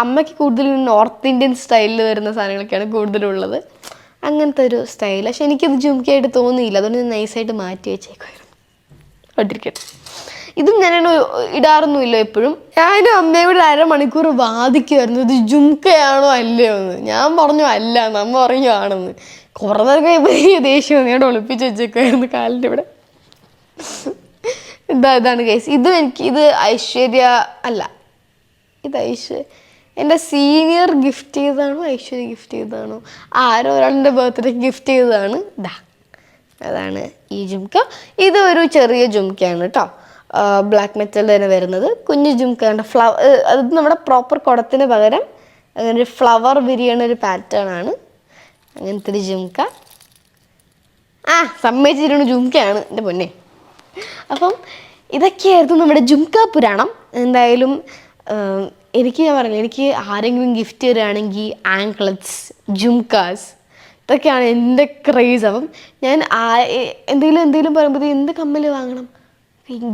അമ്മയ്ക്ക് കൂടുതലും നോർത്ത് ഇന്ത്യൻ സ്റ്റൈലിൽ വരുന്ന സാധനങ്ങളൊക്കെയാണ് കൂടുതലുള്ളത്. അങ്ങനത്തെ ഒരു സ്റ്റൈൽ പക്ഷെ എനിക്കത് ജുംക്കായിട്ട് തോന്നിയില്ല. അതുകൊണ്ട് ഞാൻ നൈസായിട്ട് മാറ്റി വെച്ചേക്കുമായിരുന്നു ഒട്ടിരിക്കട്ടെ ഇതും ഞാൻ ഇടാറൊന്നുമില്ല എപ്പോഴും. ഞാനും അമ്മയും കൂടെ അരമണിക്കൂർ വാദിക്കുമായിരുന്നു ഇത് ജുംക്കയാണോ അല്ലയോ എന്ന്. ഞാൻ പറഞ്ഞു അല്ല നമ്മ പറഞ്ഞു ആണെന്ന്. കുറേ നേരം കഴിയുമ്പോൾ ദേഷ്യം. ഞാൻ ഒളിപ്പിച്ച് വെച്ചേക്കുമായിരുന്നു കാലിന്റെ ഇവിടെ. ഇതാ ഇതാണ് കേസ് ഇതും എനിക്ക് ഇത് ഐശ്വര്യ അല്ല. ഇത് ഐശ്വര്യ എന്റെ സീനിയർ ഗിഫ്റ്റ് ചെയ്തതാണോ ഐശ്വര്യ ഗിഫ്റ്റ് ചെയ്തതാണോ. ആരോ ഒരാളിന്റെ ബർത്ത്ഡേക്ക് ഗിഫ്റ്റ് ചെയ്തതാണ്. ദാ അതാണ് ഈ ജുംക്ക ഇത് ഒരു ചെറിയ ജുംക്കയാണ് കേട്ടോ ബ്ലാക്ക് മെറ്റൽ തന്നെ വരുന്നത്. കുഞ്ഞു ജുംക്കയുടെ ഫ്ലവർ അത് നമ്മുടെ പ്രോപ്പർ കുടത്തിന് പകരം അങ്ങനെ ഒരു ഫ്ലവർ വിരിയണ ഒരു പാറ്റേൺ ആണ്. അങ്ങനത്തെ ഒരു ജുംക്ക ആ സമ്മതിച്ചിരുന്ന ജുംക്കയാണ് എന്റെ പൊന്നെ. അപ്പം ഇതൊക്കെയായിരുന്നു നമ്മുടെ ജുംക്ക പുരാണം. എന്തായാലും എനിക്ക് ഞാൻ പറഞ്ഞില്ല എനിക്ക് ആരെങ്കിലും ഗിഫ്റ്റ് തരികയാണെങ്കിൽ ആങ്ക്ലറ്റ്സ് ജുംകാസ് ഇതൊക്കെയാണ് എന്റെ ക്രേസ് അപ്പം ഞാൻ ആ എന്തെങ്കിലും എന്തെങ്കിലും പറയുമ്പോൾ എന്ത് കമ്മൽ വാങ്ങണം?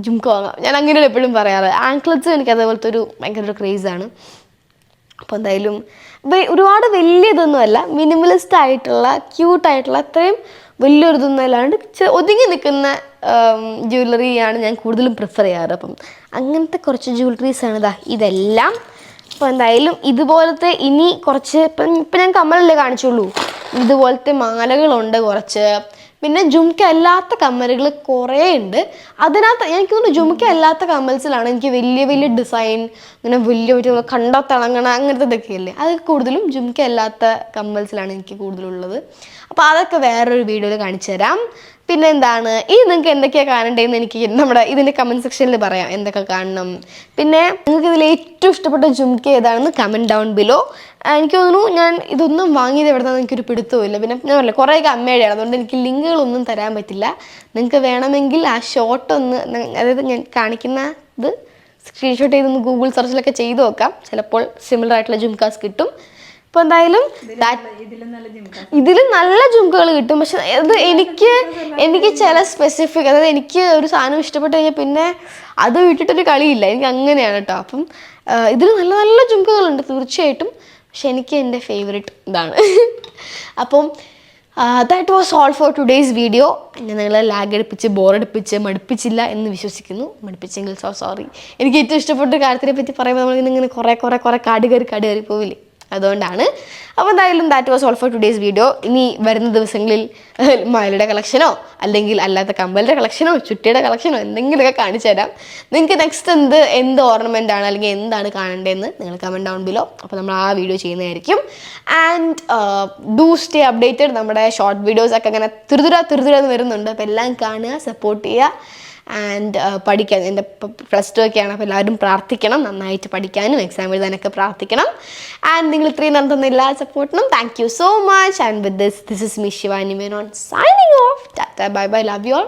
ജുംക്ക വാങ്ങാം. ഞാൻ അങ്ങനെയാണ് എപ്പോഴും പറയാറ്. ആങ്ക്ലറ്റ്സ് എനിക്ക് അതേപോലത്തെ ഒരു ഭയങ്കര ഒരു ക്രേസാണ് അപ്പോൾ എന്തായാലും ഒരുപാട് വലിയ ഇതൊന്നുമല്ല മിനിമലിസ്റ്റ് ആയിട്ടുള്ള ക്യൂട്ടായിട്ടുള്ള അത്രയും വലിയൊരു ഇതൊന്നും അല്ലാണ്ട് ഒതുങ്ങി നിൽക്കുന്ന ജ്വല്ലറിയാണ് ഞാൻ കൂടുതലും പ്രിഫർ ചെയ്യാറ്. അപ്പം അങ്ങനത്തെ കുറച്ച് ജ്വല്ലറീസാണ് ഇതാ ഇതെല്ലാം. അപ്പോൾ എന്തായാലും ഇതുപോലത്തെ ഇനി കുറച്ച് ഇപ്പം ഇപ്പം ഞാൻ കമ്മലല്ലേ കാണിച്ചുള്ളൂ. ഇതുപോലത്തെ മാലകളുണ്ട് കുറച്ച്. പിന്നെ ജുംക്ക അല്ലാത്ത കമ്മലുകൾ കുറേ ഉണ്ട്. അതിനകത്ത് എനിക്ക് തോന്നുന്നു ജുംക്ക അല്ലാത്ത കമ്മൽസിലാണ് എനിക്ക് വലിയ വലിയ ഡിസൈൻ അങ്ങനെ വലിയ വലിയ കണ്ടോ തിളങ്ങണ അങ്ങനത്തെ ഇതൊക്കെ ഇല്ലേ അത് കൂടുതലും ജുംക്ക അല്ലാത്ത കമ്മൽസിലാണ് എനിക്ക് കൂടുതലുള്ളത്. അപ്പോൾ അതൊക്കെ വേറൊരു വീഡിയോയിൽ കാണിച്ചു തരാം പിന്നെ എന്താണ് ഇനി നിങ്ങൾക്ക് എന്തൊക്കെയാണ് കാണണ്ടേന്ന് എനിക്ക് നമ്മുടെ ഇതിന്റെ കമന്റ് സെക്ഷനിൽ പറയാം. എന്തൊക്കെ കാണണം? പിന്നെ നിങ്ങൾക്ക് ഇതിൽ ഏറ്റവും ഇഷ്ടപ്പെട്ട ജുംക്ക ഏതാണെന്ന് കമന്റ് ഡൗൺ ബിലോ എനിക്ക് തോന്നുന്നു ഞാൻ ഇതൊന്നും വാങ്ങിയത് എവിടെ നിന്നാണ് എനിക്കൊരു പിടുത്തമില്ല പിന്നെ ഞാൻ പറഞ്ഞില്ല കുറേയൊക്കെ അമ്മയുടെയാണ്. അതുകൊണ്ട് എനിക്ക് ലിങ്കുകളൊന്നും തരാൻ പറ്റില്ല. നിങ്ങൾക്ക് വേണമെങ്കിൽ ആ ഷോട്ട് ഒന്ന് അതായത് ഞാൻ കാണിക്കുന്ന ഇത് സ്ക്രീൻഷോട്ട് ചെയ്തൊന്ന് ഗൂഗിൾ സെർച്ചിലൊക്കെ ചെയ്ത് നോക്കാം. ചിലപ്പോൾ സിമിലർ ആയിട്ടുള്ള ജുംകാസ് കിട്ടും. അപ്പോൾ എന്തായാലും ഇതിൽ നല്ല ജുംക്കകൾ കിട്ടും. പക്ഷെ അത് എനിക്ക് എനിക്ക് ചില സ്പെസിഫിക് അതായത് എനിക്ക് ഒരു സാധനം ഇഷ്ടപ്പെട്ട് കഴിഞ്ഞാൽ പിന്നെ അത് വിട്ടിട്ടൊരു കളിയില്ല. എനിക്ക് അങ്ങനെയാണ് കേട്ടോ അപ്പം ഇതിൽ നല്ല നല്ല ജുംകകളുണ്ട് തീർച്ചയായിട്ടും. പക്ഷെ എനിക്ക് എന്റെ ഫേവറേറ്റ് ഇതാണ്. അപ്പം that was all for today's video ഞാൻ നിങ്ങളെ ലാഗ് അടുപ്പിച്ച് ബോറടിപ്പിച്ച് മടുപ്പിച്ചില്ല എന്ന് വിശ്വസിക്കുന്നു. മടുപ്പിച്ചെങ്കിൽ സോ സോറി എനിക്ക് ഏറ്റവും ഇഷ്ടപ്പെട്ട കാര്യത്തിനെ പറ്റി പറയുമ്പോൾ നമ്മളിങ്ങനെ കുറേ കുറേ കുറേ കാട് കയറി കാട് കയറി പോവില്ലേ? അതുകൊണ്ടാണ്. അപ്പോൾ എന്തായാലും that was all for today's video ഇനി വരുന്ന ദിവസങ്ങളിൽ മയലുടെ കളക്ഷനോ അല്ലെങ്കിൽ അല്ലാത്ത കമ്പലിന്റെ കളക്ഷനോ ചുട്ടിയുടെ കളക്ഷനോ എന്തെങ്കിലുമൊക്കെ കാണിച്ചു തരാം. നിങ്ങൾക്ക് നെക്സ്റ്റ് എന്ത് എന്ത് ഓർണമെന്റ് ആണ് അല്ലെങ്കിൽ എന്താണ് കാണേണ്ടതെന്ന് നിങ്ങൾ കമന്റ് ഡൗൺ ബിലോ അപ്പോൾ നമ്മൾ ആ വീഡിയോ ചെയ്യുന്നതായിരിക്കും. ആൻഡ് ഡൂ സ്റ്റേ അപ്ഡേറ്റഡ് നമ്മുടെ ഷോർട്ട് വീഡിയോസൊക്കെ അങ്ങനെ തിരുതുര തിരുതുര എന്ന് വരുന്നുണ്ട്. അപ്പോൾ എല്ലാം കാണുക സപ്പോർട്ട് ചെയ്യുക. ആൻഡ് പഠിക്കാൻ എന്റെ പ്ലസ് ടു ഒക്കെയാണ് അപ്പോൾ എല്ലാവരും പ്രാർത്ഥിക്കണം നന്നായിട്ട് പഠിക്കാനും എക്സാം എഴുതാനൊക്കെ പ്രാർത്ഥിക്കണം. ആൻഡ് നിങ്ങൾ ഇത്രയും നടത്തുന്ന എല്ലാ സപ്പോർട്ടിനും thank you so much and with this this is me Shivani Menon signing off tata bye bye love you all